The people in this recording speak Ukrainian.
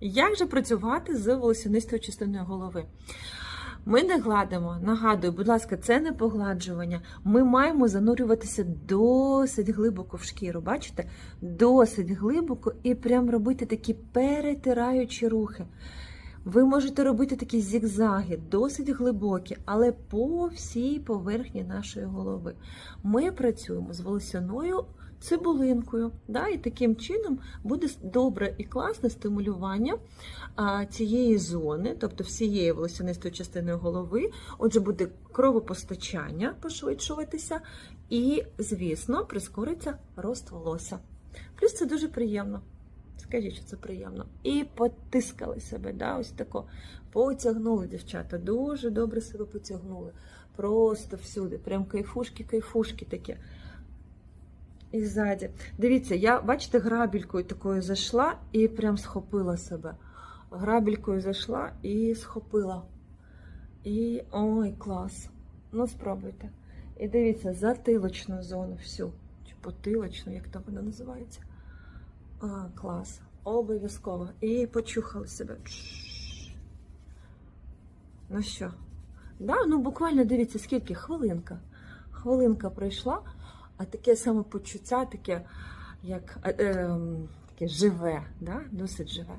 Як же працювати з волосянистою частиною голови? Ми не гладимо. Нагадую, будь ласка, це не погладжування. Ми маємо занурюватися досить глибоко в шкіру. Бачите? Досить глибоко і прям робити такі перетираючі рухи. Ви можете робити такі зігзаги, досить глибокі, але по всій поверхні нашої голови. Ми працюємо з волосяною цибулинкою. Да? І таким чином буде добре і класне стимулювання а, цієї зони, тобто всієї волосянистої частини голови. Отже, буде кровопостачання пошвидшуватися, і, звісно, прискориться рост волосся. Плюс це дуже приємно. Скажіть, що це приємно. І потискали себе, да, ось тако. Потягнули дівчата, дуже добре себе потягнули. Просто всюди. Прям кайфушки, кайфушки такі. І ззаді. Дивіться, я, бачите, грабелькою такою зайшла і прям схопила себе. Грабелькою зайшла і схопила. І ой, клас. Ну, спробуйте. І дивіться, затилочну зону всю. Чи потилочну, як там вона називається. А, клас. Обов'язково. І почухали себе. Ну що? Да, ну буквально дивіться, скільки? Хвилинка. Хвилинка пройшла, а таке саме почуття, таке, як е, е, таке живе, да? досить живе.